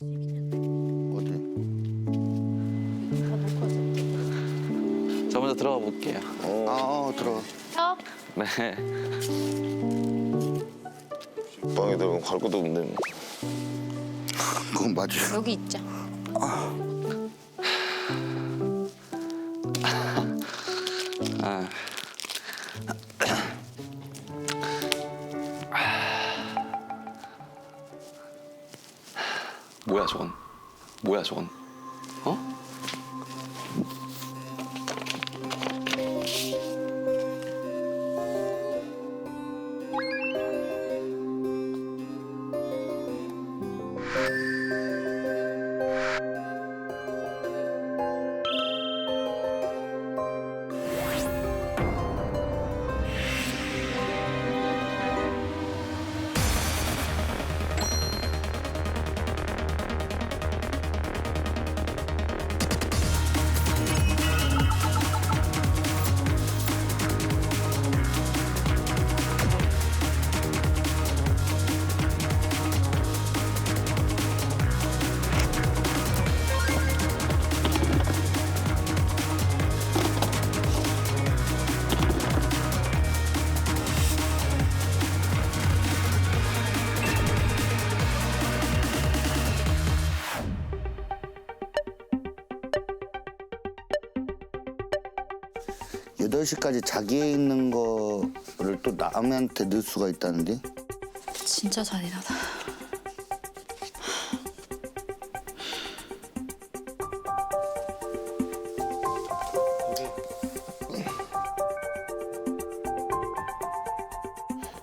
어디? 저 먼저 들어가 볼게요. 아, 어, 들어. 어? 네. 방에 들어가면 갈 것도 없는데. 그건 맞아. 여기 있자. 아. 뭐야 8시까지 자기 있는 거를 또 남한테 넣을 수가 있다는데? 진짜 잔인하다.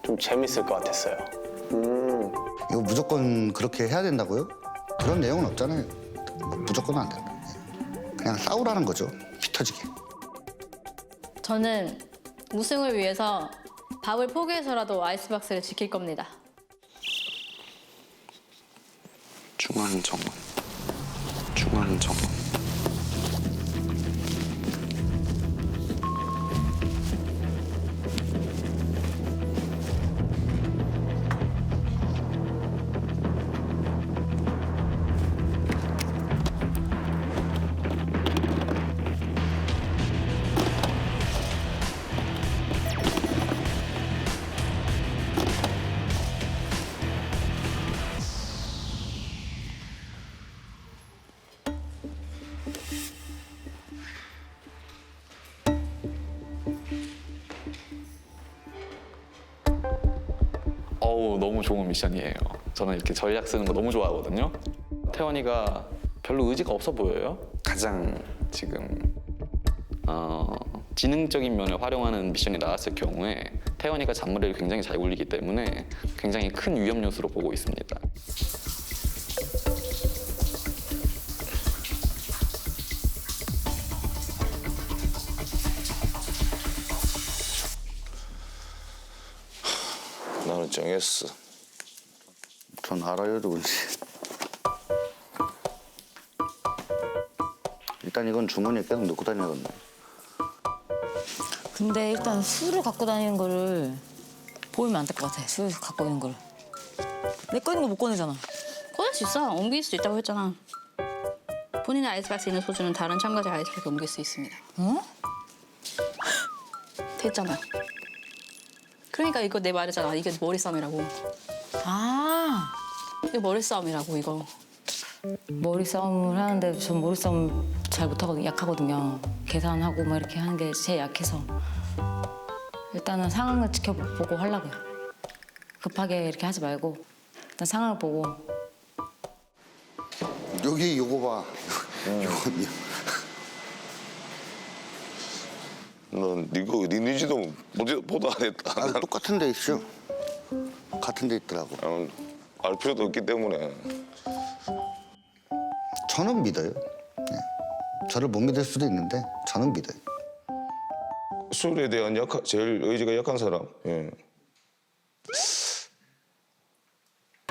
좀 재밌을 것 같았어요. 음. 이거 무조건 그렇게 해야 된다고요? 그런 내용은 없잖아요. 무조건 안 된다. 그냥 싸우라는 거죠. 피터지게. 저는 우승을 위해서 밥을 포기해서라도 아이스박스를 지킬 겁니다. 중앙 정원. 중앙 정원. 너무 좋은 미션이에요. 저는 이렇게 전략 쓰는 거 너무 좋아하거든요. 태원이가 별로 의지가 없어 보여요. 가장 지금 어, 지능적인 면을 활용하는 미션이 나왔을 경우에 태원이가 잔머리를 굉장히 잘 굴리기 때문에 굉장히 큰 위험 요소로 보고 있습니다. 나는 정했어. 전 알아요, 누군지. 일단 이건 주머니에 계속 넣고 다녀야겠네. 근데 일단 술을 갖고 다니는 거를 보이면 안 될 것 같아. 술 갖고 있는 거를. 내 거 있는 거 못 꺼내잖아. 꺼낼 수 있어. 옮길 수 있다고 했잖아. 본인의 아이스박스에 있는 소주는 다른 참가자 아이스박스에 옮길 수 있습니다. 어? 됐잖아. 그러니까 이거 내 말이잖아. 이게 머리 싸움이라고. 아 이거 머리 싸움이라고 이거. 머리 싸움을 하는데 전 머리 싸움 잘 못하거든요. 약하거든요. 계산하고 막 이렇게 하는 게 제일 약해서 일단은 상황을 지켜보고 하려고요. 급하게 이렇게 하지 말고 일단 상황을 보고 여기 요거 봐. 요거. 넌 니거 니 니지도 보지 보도 안 했다. 아, 똑같은 데 있죠? 같은 데 있더라고. 나는 알 필요도 없기 때문에 저는 믿어요. 네. 저를 못 믿을 수도 있는데 저는 믿어요. 술에 대한 약한 제일 의지가 약한 사람. 예.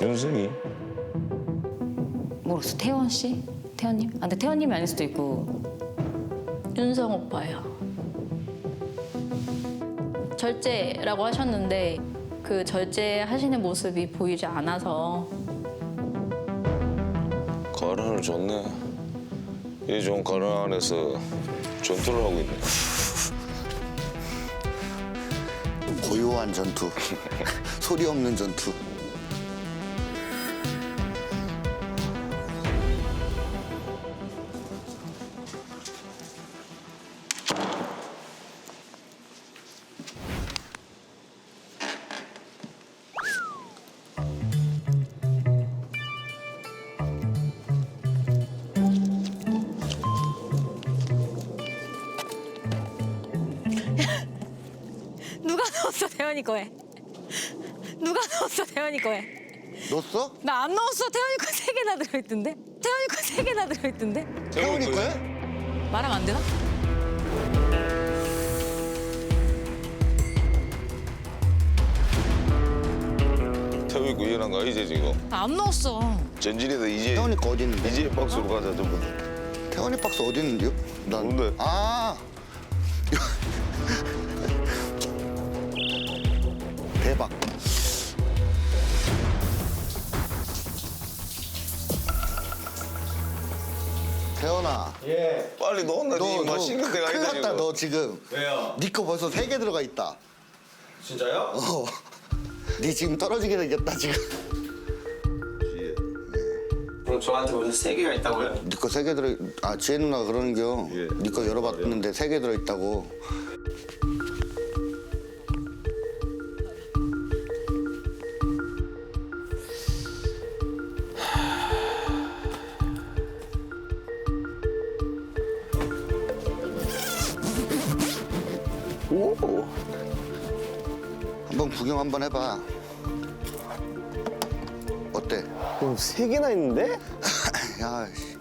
연승이 모르겠어. 태원 씨? 태원님? 아, 근데 태원님이 아닐 수도 있고 윤성 오빠예요. 절제라고 하셨는데 그 절제하시는 모습이 보이지 않아서 가르를 줬네. 이 좋은 가르 안에서 전투를 하고 있네. 고요한 전투. 소리 없는 전투. 태연이 거에? 누가 넣었어 태연이 거에? 넣었어? 나 안 넣었어 태연이 거 세 개나 들어있던데? 태연이 거 세 개나 들어있던데? 태훈이 거야? 말하면 안 되나? 태우 있고 일어난 거 이제 지금. 나 안 넣었어. 전진이도 이제 태훈이 거 어디 있는데? 이제 박스로 가자 전부. 태훈이 박스 어디 있는데요? 난 뭔데? 아. 태연아, 빨리 넣었나? 너, 니너 맛있는 데가 큰일 났다. 지금. 너 지금 왜요? 네거 벌써 세 개 들어가 있다. 진짜요? 어. 네 지금 떨어지게 생겼다 지금. 그럼 저한테 무슨 세 개가 있다고요? 네거세 개 들어. 아 지혜 누나가 그러는겨. 예. 네거 열어봤는데 세 개 들어 있다고. 한번 해봐. 어때? 그럼 세 개나 있는데? 야, 씨,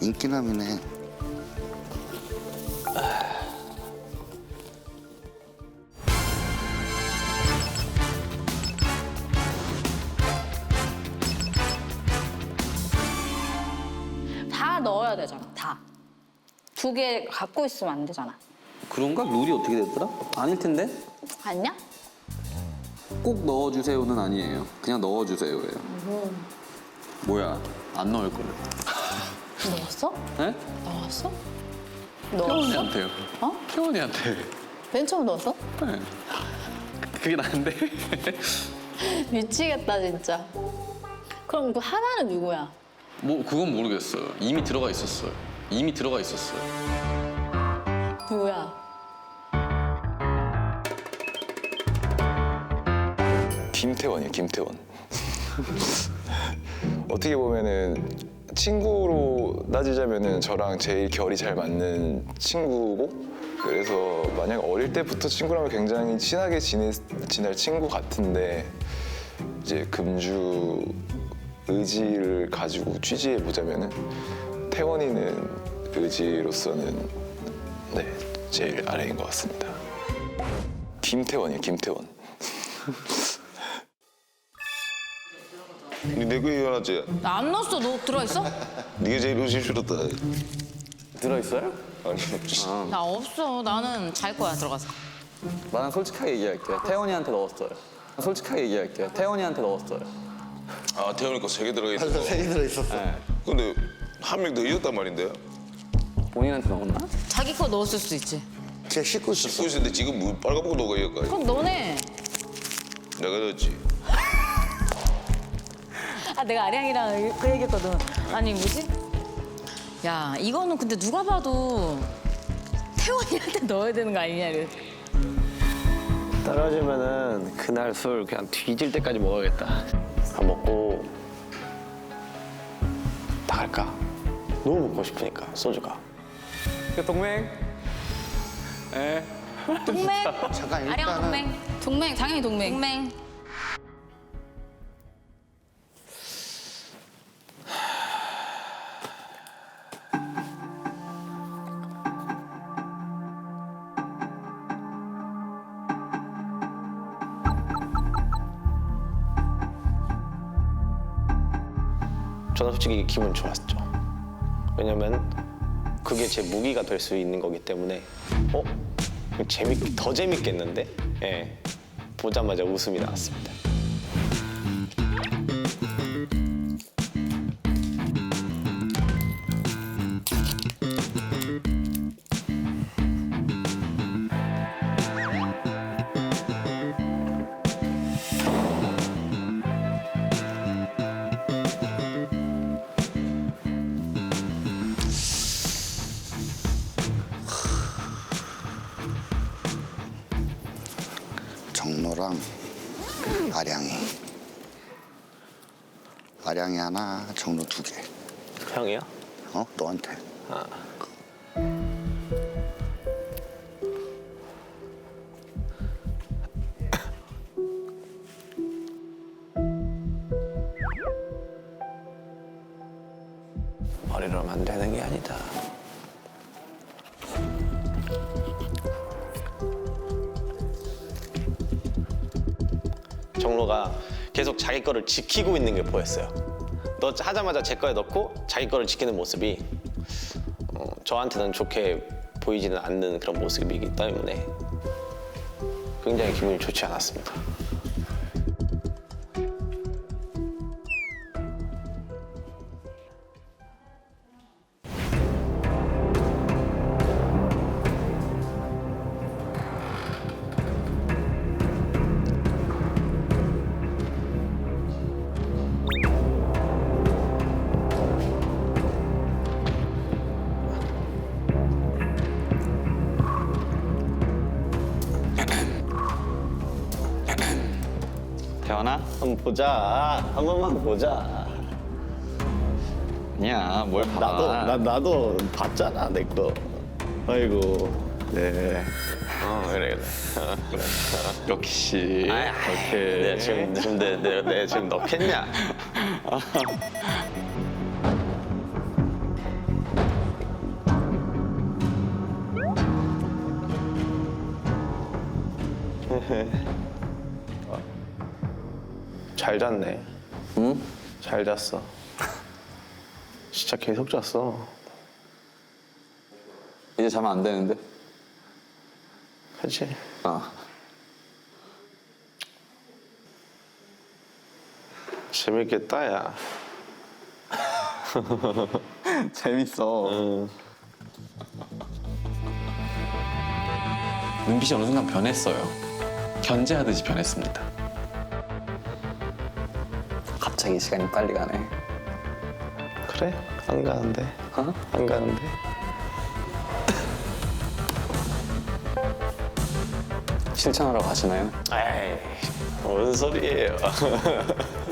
인기남이네. 다 넣어야 되잖아. 다. 두 개 갖고 있으면 안 되잖아. 그런가? 룰이 어떻게 됐더라? 아닐 텐데? 아니야? 꼭 넣어주세요는 아니에요. 그냥 넣어주세요예요. 뭐야? 안 넣을 거를. 넣었어? 네? 넣었어? 넣었어? 태원이한테요. 어? 태원이한테. 맨 처음 넣었어? 네. 그게 나은데? 미치겠다 진짜. 그럼 그 하나는 누구야? 뭐 그건 모르겠어요. 이미 들어가 있었어요. 이미 들어가 있었어요. 누구야? 김태원이요, 김태원. 어떻게 보면은 친구로 따지자면은 저랑 제일 결이 잘 맞는 친구고 그래서 만약 어릴 때부터 친구라면 굉장히 친하게 지내, 지낼 친구 같은데 이제 금주 의지를 가지고 취지해 보자면은 태원이는 의지로서는 네 제일 아래인 것 같습니다. 김태원이요, 김태원. 내거 이어놨지? 나 안 넣었어. 너 들어있어? 네가 제일 의심 싫었다. 들어있어요? 아니 없지. 나 없어. 나는 잘 거야 들어가서. 나는 솔직하게 얘기할게요. 태원이한테 넣었어요. 솔직하게 얘기할게요. 태원이한테 넣었어요. 아 태훈이 거 세 개 들어가 있어. 벌써 세개 들어 있었어. 네. 근데 한 명더 잊었단 말인데. 본인한테 넣었나? 자기 거 넣었을 수도 있지. 제가 씻고 있었어. 씻고 있는데 지금 뭐 빨갛고 너가 이을까? 그럼 너네. 내가 넣었지. 아 내가 아량이랑 그 얘기했거든. 아니 뭐지? 야 이거는 근데 누가 봐도 태원이한테 넣어야 되는 거 아니냐 이래. 떨어지면은 그날 술 그냥 뒤질 때까지 먹어야겠다. 다 먹고 나갈까? 너무 먹고 싶으니까 소주가. 그 동맹. 예. 동맹. 잠깐 아량 일단은 동맹. 동맹 당연히 동맹. 동맹. 저는 솔직히 기분 좋았죠. 왜냐면 그게 제 무기가 될 수 있는 거기 때문에 어? 재밌 더 재밌겠는데? 예. 보자마자 웃음이 나왔습니다. 아량이 하나, 정로 두 개. 형이요? 어? 너한테. 머리로만 되는 게 아니다. 정로가 계속 자기 거를 지키고 있는 게 보였어요. 너 하자마자 제 거에 넣고 자기 거를 지키는 모습이 어, 저한테는 좋게 보이지는 않는 그런 모습이기 때문에 굉장히 기분이 좋지 않았습니다. 한번 보자. 한 번만 보자. 아니야 뭘 봐. 나도 나, 나도 봤잖아 내 거. 아이고. 네. 어 그래 그래. 역시 오케이. 네 지금 지금 내, 내, 내 지금 넣겠냐? 잘 잤네. 응? 잘 잤어. 진짜 계속 잤어. 이제 자면 안 되는데. 그치? 아. 재밌겠다 야. 재밌어. 응. 눈빛이 어느 순간 변했어요. 견제하듯이 변했습니다. 갑자기 시간이 빨리 가네. 그래? 안 가는데. 어? 안 가는데. 실천하러 가시나요? 에이, 뭔 소리예요?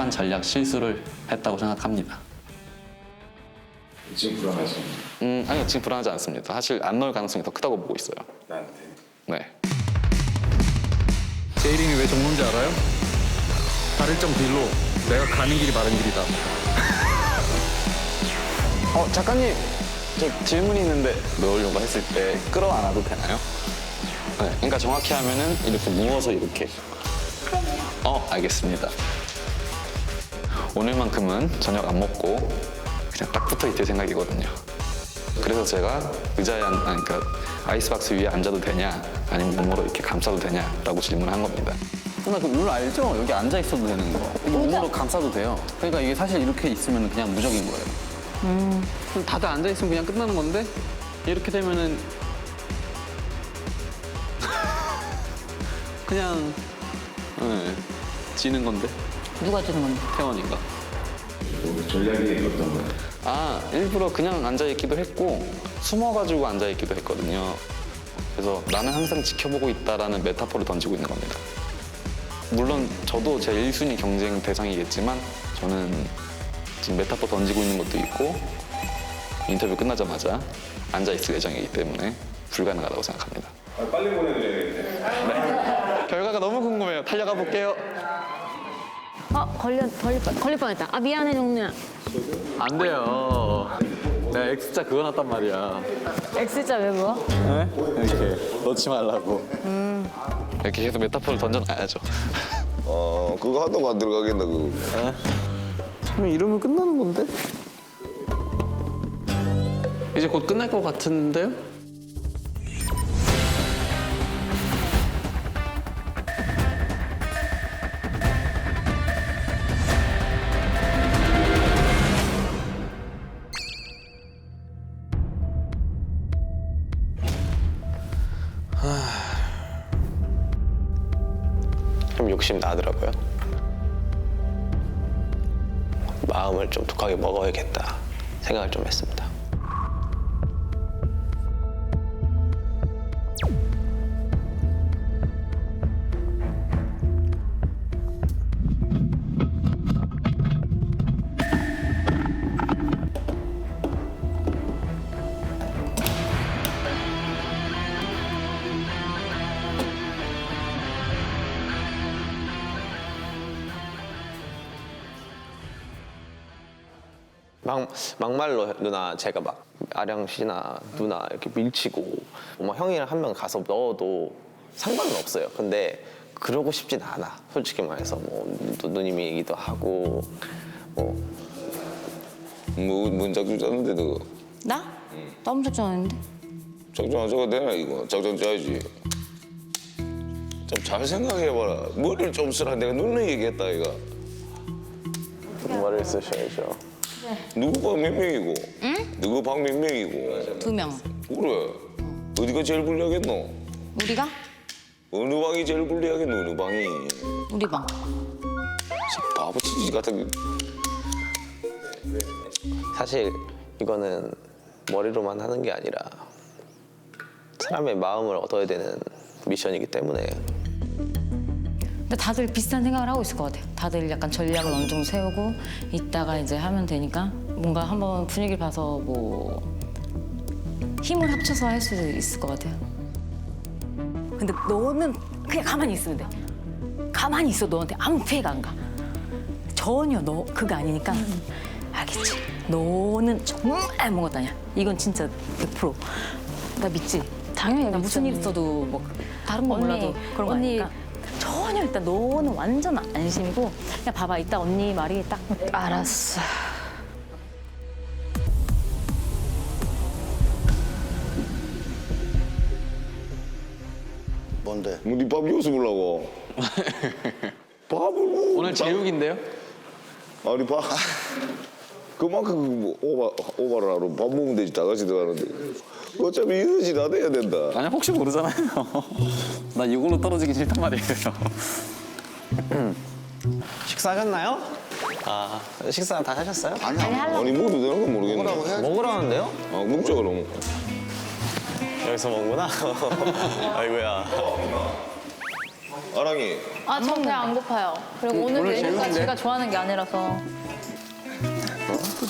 초반 전략 실수를 했다고 생각합니다. 지금 불안하지? 음, 아니요, 지금 불안하지 않습니다. 사실 안 넣을 가능성이 더 크다고 보고 있어요. 나한테. 네. 제 이름이 왜 정론지 알아요? 다를점 딜로 내가 가는 길이 바른 길이다. 어, 작가님, 저 질문이 있는데 넣으려고 했을 때 끌어안아도 되나요? 네, 그러니까 정확히 하면은 이렇게 누워서 이렇게. 어, 알겠습니다. 오늘만큼은 저녁 안 먹고 그냥 딱 붙어 있을 생각이거든요. 그래서 제가 의자에 앉, 아니, 그러니까 아이스박스 위에 앉아도 되냐, 아니면 몸으로 이렇게 감싸도 되냐라고 질문을 한 겁니다. 누나 그 룰 알죠? 여기 앉아 있어도 되는 거. 몸으로 감싸도 돼요. 그러니까 이게 사실 이렇게 있으면 그냥 무적인 거예요. 그럼 다들 앉아 있으면 그냥 끝나는 건데 이렇게 되면은 그냥 네, 지는 건데 누가 주는 건데? 태원인가? 전략이 어떤 거야? 아 일부러 그냥 앉아 있기도 했고 숨어가지고 앉아 있기도 했거든요. 그래서 나는 항상 지켜보고 있다라는 메타포를 던지고 있는 겁니다. 물론 저도 제 1순위 경쟁 대상이겠지만 저는 지금 메타포 던지고 있는 것도 있고 인터뷰 끝나자마자 앉아 있을 예정이기 때문에 불가능하다고 생각합니다. 빨리 보내드려야겠네. 결과가 너무 궁금해요. 달려가 볼게요. 어 걸려 걸릴 뻔 걸릴 뻔했다. 아 미안해 정우야. 안 돼요. 내가 X자 그어놨단 말이야. X자 왜 그거? 네? 이렇게 넣지 말라고. 이렇게 계속 메타포를 던져놔야죠. 어, 그거 하다가 안 들어가겠나, 그거. 그러면 이러면 끝나는 건데? 이제 곧 끝날 것 같은데요? 좀 욕심 나더라고요. 마음을 좀 독하게 먹어야겠다 생각을 좀 했습니다. 막, 막말로 누나 제가 막 아령 씨나 누나 이렇게 밀치고 뭐 형이랑 한 명 가서 넣어도 상관은 없어요. 근데 그러고 싶진 않아. 솔직히 말해서 뭐 누- 누님이 얘기도 하고 뭐뭐 문작정 짜는데 너 나? 나 엄청 좋아하는데. 작정 안 짜도 되나 이거? 작정 짜야지. 좀 잘 생각해봐라. 머리를 좀 쓰라. 내가 눈을 얘기했다 이거. 말을 쓰셔야죠. 누구 방 몇 명이고? 누구 방 몇 명이고? 두 명. 그래. 어디가 제일 불리하겠노? 우리가? 어느 방이 제일 불리하겠노? 어느 방이? 우리 방. 바보 치지 같은. 게. 사실 이거는 머리로만 하는 게 아니라 사람의 마음을 얻어야 되는 미션이기 때문에 근데 다들 비슷한 생각을 하고 있을 것 같아요. 다들 약간 전략을 어느 정도 세우고 이따가 이제 하면 되니까 뭔가 한번 분위기를 봐서 뭐 힘을 합쳐서 할 수도 있을 것 같아요. 근데 너는 그냥 가만히 있으면 돼. 가만히 있어 너한테 아무 피해가 안 가. 전혀 너 그거 아니니까 알겠지. 너는 정말 아무것도 아니야. 이건 진짜 100%. 나 믿지? 당연히 나 무슨 일 있어도 뭐 다른 거 몰라도 그런 거 언니 아니까 전혀 일단 너는 완전 안심이고 그냥 봐봐 이따 언니 말이 딱 알았어. 뭔데? 뭐니밥 요수 보려고? 밥을 뭐? 오늘 제육인데요? 아니 밥 그만큼 뭐 오바 오바를 하러 밥 먹으면 되지 다 같이 들어가는데 어차피 이러지 안 해야 된다. 아니 혹시 모르잖아요. 나 이걸로 떨어지기 싫단 말이에요. 식사하셨나요? 아 식사 다 하셨어요? 아니 먹어도 되는 건 모르겠네. 먹으라는데요? 아 먹자 그럼. 여기서 먹구나. 아이고야. 아랑이 아, 전배안 고파요. 그리고 오늘 오늘 메뉴가? 제가 좋아하는 게 아니라서.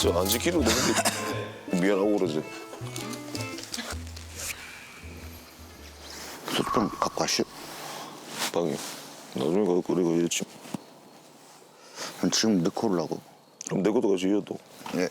그죠 안 지키려고 되는데 미안하고 그러지. 소주병 갖고 가시오. 방에 나중에 가서 그리고 이랬지. 지금 넣고 오려고. 그럼 내 것도 같이 이어도. 예.